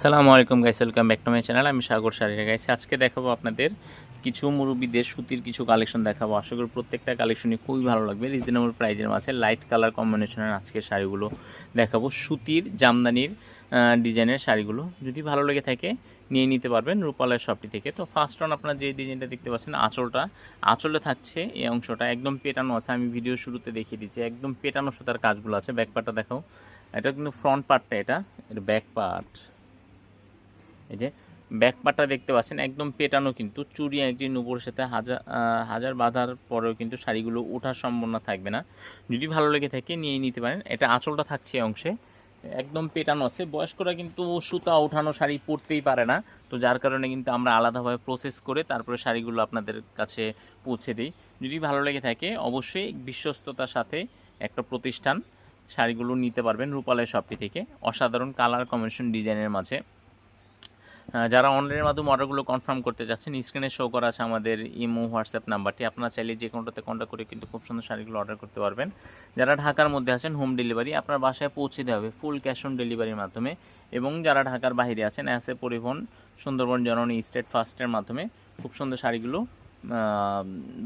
সালামু আলাইকুম guys welcome back to my channel আমি সাগর শাড়ির গাইস আজকে দেখাবো আপনাদের কিছু মুরব্বীদের সুতির কিছু কালেকশন দেখাবো। আশা করি প্রত্যেকটা কালেকশনই খুবই ভালো লাগবে। রিজনেবল প্রাইজের মাঝে লাইট কালার কম্বিনেশনের আজকে শাড়িগুলো দেখাবো। সুতির, জামদানির ডিজাইনের শাড়িগুলো। যদি ভালো লেগে থাকে, নিয়ে নিতে পারবেন রূপালয় শপটি থেকে। তো ফার্স্ট অন আপনারা যে ডিজাইনটা দেখতে পাচ্ছেন, আঁচলটা। আঁচলে থাকছে এই অংশটা। একদম পেটানো আছে। আমি ভিডিও শুরুতে দেখিয়ে দিচ্ছি। একদম পেটানো সুতার কাজগুলো আছে। ব্যাক পার্টটা দেখাও এটা কিন্তু ফ্রন্ট পার্টটা এটা। এটা ব্যাক পার্ট এই যে ব্যাক পাটটা দেখতে পাচ্ছেন, একদম পেটানো কিন্তু চুড়ি একটি নুপুরের সাথে হাজার হাজার বাঁধার পরেও কিন্তু শাড়িগুলো ওঠার সম্ভাবনা থাকবে না। যদি ভালো লেগে থাকে, নিয়ে নিতে পারেন। এটা আঁচলটা থাকছে অংশে। একদম পেটানো আছে। বয়স্করা কিন্তু সুতা ওঠানো শাড়ি পরতেই পারে না। তো যার কারণে কিন্তু আমরা আলাদাভাবে প্রসেস করে তারপরে শাড়িগুলো আপনাদের কাছে পৌঁছে দিই। যদি ভালো লেগে থাকে, অবশ্যই বিশ্বস্ততার সাথে একটা প্রতিষ্ঠান শাড়িগুলো নিতে পারবেন রূপালয় শপটি থেকে। অসাধারণ কালার কম্বিনেশন ডিজাইনের মাঝে। যারা অনলাইনের মাধ্যমে অর্ডারগুলো কনফার্ম করতে যাচ্ছেন স্ক্রিনে শো করা আছে আমাদের ইমো হোয়াটসঅ্যাপ নাম্বারটি আপনারা চাইলে যে কোনোটাতে কন্ট্যাক্ট করে কিন্তু খুব সুন্দর শাড়িগুলো অর্ডার করতে পারবেন। যারা ঢাকার মধ্যে আছেন হোম ডেলিভারি আপনার বাসায় পৌঁছে দেওয়া হবে ফুল ক্যাশ অন ডেলিভারির মাধ্যমে। এবং যারা ঢাকার বাইরে আছেন অ্যাসে পরিবহন, সুন্দরবন জননী স্টেট ফার্স্টের মাধ্যমে খুব সুন্দর শাড়িগুলো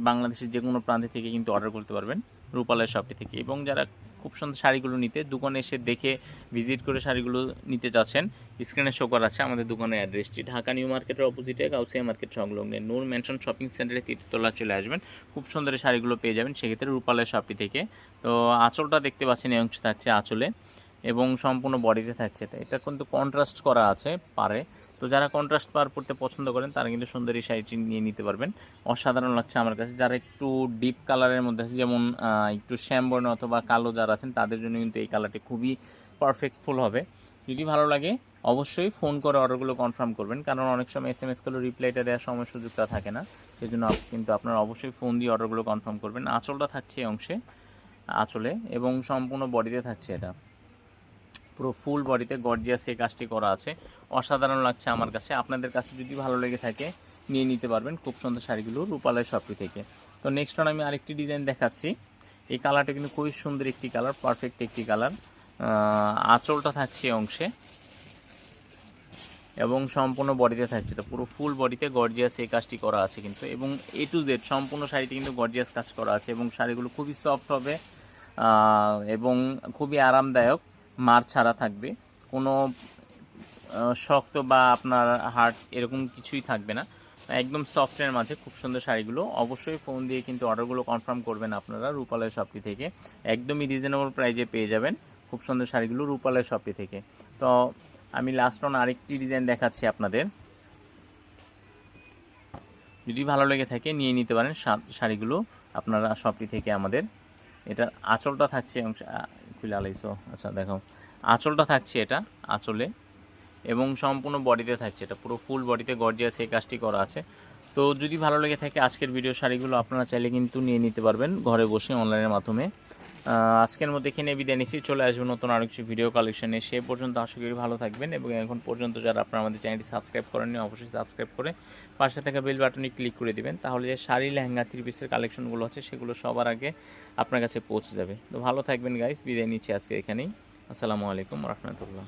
বাংলাদেশের যে কোনো প্রান্তে থেকে কিন্তু অর্ডার করতে পারবেন। রূপালয় শপটি থেকে। এবং যারা খুব সুন্দর শাড়িগুলো নিতে, দোকানে এসে দেখে ভিজিট করে শাড়িগুলো নিতে চাচ্ছেন স্ক্রিনে শো করা আছে আমাদের দোকানের অ্যাড্রেসটি ঢাকা নিউ মার্কেটের অপোজিটে গাউসিয়া মার্কেট সংলগ্নে নূর ম্যানশন শপিং সেন্টারে তৃতীয়তলা চলে আসবেন। খুব সুন্দর শাড়িগুলো পেয়ে যাবেন সেক্ষেত্রে রূপালয় শপটি থেকে। তো আঁচলটা দেখতে পাচ্ছেন, এই অংশ থাকছে আঁচলে এবং সম্পূর্ণ বডিতে থাকছে। এটা কিন্তু কন্ট্রাস্ট করা আছে পারে। তো যারা কন্ট্রাস্ট পার পড়তে পছন্দ করেন, তারা কিন্তু সুন্দর শাড়িটি নিয়ে নিতে পারবেন। অসাধারণ লাগছে আমার কাছে। যারা একটু ডিপ কালারের মধ্যে আছে, যেমন একটু শ্যামবর্ণ অথবা কালো যারা আছেন, তাদের জন্য কিন্তু এই কালারটি খুবই পারফেক্টফুল হবে। যদি ভালো লাগে, অবশ্যই ফোন করে অর্ডারগুলো কনফার্ম করবেন। কারণ অনেক সময় এস এম এস করলে রিপ্লাইটা দেওয়ার সময় সুযোগটা থাকে না। সেই জন্য কিন্তু আপনারা অবশ্যই ফোন দিয়ে অর্ডারগুলো কনফার্ম করবেন। আঁচলটা থাকছে এই অংশে, আঁচলে, এবং সম্পূর্ণ বডিতে থাকছে এটা। পুরো ফুল বডিতে গর্জিয়াস এই কাজটি করা আছে। অসাধারণ লাগছে আমার কাছে। আপনাদের কাছে যদি ভালো লেগে থাকে, নিয়ে নিতে পারবেন খুব সুন্দর শাড়িগুলো রূপালয় শপটি থেকে। তো নেক্সট অন আমি আরেকটি ডিজাইন দেখাচ্ছি। এই কালারটা কিন্তু খুবই সুন্দর একটি কালার পারফেক্ট একটি কালার আঁচলটা থাকছে অংশে। এবং সম্পূর্ণ বডিতে থাকছে। তো পুরো ফুল বডিতে গর্জিয়াস এই কাজটি করা আছে কিন্তু। এবং এ টু জেড সম্পূর্ণ শাড়িটি কিন্তু গর্জিয়াস কাজ করা আছে। এবং শাড়িগুলো খুবই সফট হবে এবং খুবই আরামদায়ক। মার ছাড়া থাকবে। কোনো শক্ত বা আপনার হার্ট এরকম কিছুই থাকবে না। একদম সফটের মাঝে খুব সুন্দর শাড়িগুলো। অবশ্যই ফোন দিয়ে কিন্তু অর্ডারগুলো কনফার্ম করবেন আপনারা রূপালয় শপটি থেকে। একদমই রিজনেবল প্রাইজে পেয়ে যাবেন খুব সুন্দর শাড়িগুলো রূপালয় শপটি থেকে। তো আমি লাস্ট অন আরেকটি ডিজাইন দেখাচ্ছি আপনাদের। যদি ভালো লেগে থাকে নিয়ে নিতে পারেন শাড়িগুলো আপনারা শপটি থেকে আমাদের। এটা আঁচলটা থাকছে খুলে আলাইছো? আচ্ছা দেখো। আঁচলটা থাকছে এটা, আঁচলে। এবং সম্পূর্ণ বডিতে থাকছে এটা, পুরো ফুল বডিতে গর্জিয়া সেই কাজটি করা আছে। তো যদি ভালো লেগে থাকে আজকের ভিডিও শাড়িগুলো, আপনারা চাইলে কিন্তু নিয়ে নিতে পারবেন ঘরে বসে অনলাইনের মাধ্যমে। আজকের মধ্যে এখানে বিদায় নিচ্ছি। চলে আসবে নতুন আরও কিছু ভিডিও কালেকশনে সে পর্যন্ত আশা করি ভালো থাকবেন এবং এখন পর্যন্ত যারা আপনারা আমাদের চ্যানেলটি সাবস্ক্রাইব করেননি, অবশ্যই সাবস্ক্রাইব করে পাশে থাকা বেল বাটনে ক্লিক করে দিবেন। তাহলে যে শাড়ি, লেহেঙ্গা থ্রি পিসের কালেকশনগুলো আছে, সেগুলো সবার আগে আপনার কাছে পৌঁছে যাবে। তো ভালো থাকবেন গাইস বিদায় নিচ্ছি আজকে এখানেই। আসসালামু আলাইকুম রহমতুল্লাহ।